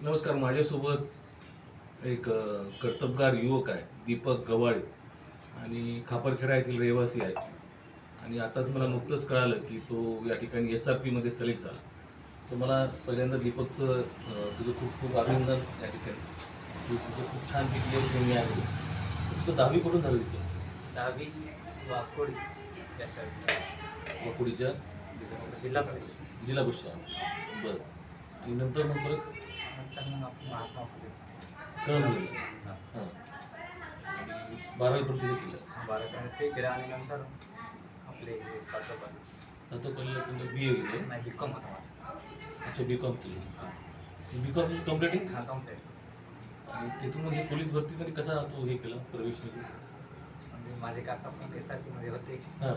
नमस्कार माझ्यासोबत एक कर्तबगार युवक आहे दीपक गवाळे आणि खापरखेडा येथील रहिवासी आहे. आणि आताच मला नुकतंच कळालं की तो या ठिकाणी एस आर पीमध्ये सिलेक्ट झाला. तर मला पहिल्यांदा दीपकचं तुझं खूप खूप अभिनंदन या ठिकाणी. तू तुझं खूप छान पिकलेलं प्रेमी आहे. तुझं दहावी कुठून झालं तिथं दहावी वाकोडी वाकुडीच्या? जिल्हा परिषद. जिल्हा परिषद. बरं. आणि नंतर मग परत? नंतर मग आपण महात्मा फुले हा. हां. आणि बारावीपर्यंत तिथे केलं बारावीमध्ये ते केलं आणि नंतर आपले हे सातव कॉलेज सातव कॉलेजला तुम्ही बी ए केलं नाही बी कॉम होता माझं अच्छा बी कॉम केलं. बी कॉम कंप्लीट हा कंप्लीट आणि तिथून मग हे पोलीस भरतीमध्ये कसा तो हे केला? प्रवेश केला? म्हणजे माझे काका पण एस आर पीमध्ये होते. हां.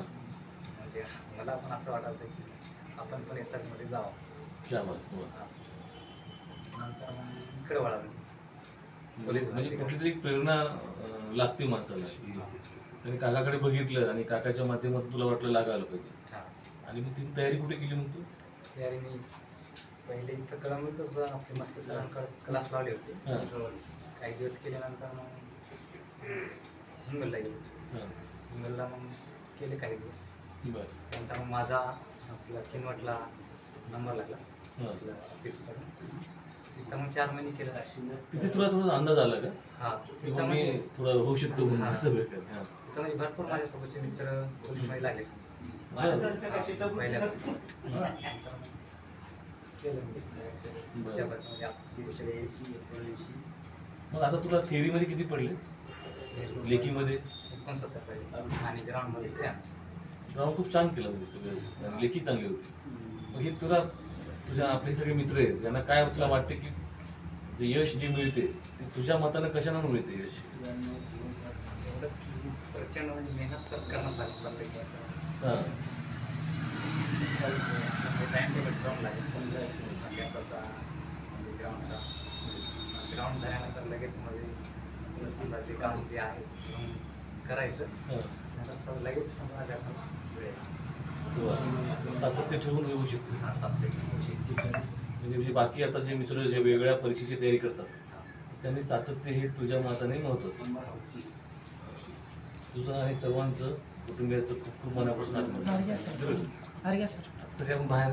मला पण असं वाटत होतं की आपण पण एस आर पीमध्ये जावं. हा. नंतर मग इकडे वळालो पोलीस म्हणजे भरती कुठली तरी प्रेरणा लागते माणसाला त्याने काकाकडे बघितलं आणि काकाच्या माध्यमातून तुला वाटलं लागायला पाहिजे. हा. आणि मग तिने तयारी कुठे केली मग तू? तयारी मी पहिले इथं कळमतच आपले मस्के सरांकडे क्लास लावले होते. काही दिवस केल्यानंतर मग हिंगलला गेलो. हिंगलला मग केले काही दिवस. त्यानंतर मग माझा आपला किनवटला नंबर लागला. तिथं मग चार महिने केलं. तिथे तुला थोडा अंदाज आला का? हा. की तिथं मग मी म्हणजे थोडं होऊ शकतो म्हणून. असं भेटेल. हां. तिथं म्हणजे भरपूर माझ्यासोबतचे मित्र पोलीसमध्ये लागले. बरं. पहिल्या. केलं मी. बरं. त्याच्यावर म्हणजे आपली एकोणऐंशी, मग आता तुला थेअरीमध्ये किती पडले? लेखीमध्ये? एकोणसत्तर पाहिजे आणि ग्राउंडमध्ये ते ग्राउंड खूप छान केलं म्हणजे सगळं. लेखी चांगली होती. मग हे तुला तुझ्या आपले सगळे मित्र आहेत यांना काय तुला वाटते की जे यश जे मिळते ते तुझ्या मतानं कशानं मिळते यश? म्हणजे हां ग्राउंड म्हणजे ग्राउंड झाल्यानंतर लगेच म्हणजे जे काम जे आहे करायचं. हां. नंतर स- लगेच समजा वेळ. तुला सातत्य ठेवून येऊ शकते. हा सात म्हणजे जे बाकी आता जे मित्र जे वेगळ्या परीक्षेची तयारी करतात त्यांनी सातत्य हे तुझ्या मताने महत्वाचं. तुझं आणि सर्वांचं कुटुंबियाचं खूप खूप मनापासून सर. सगळ्या बाहेर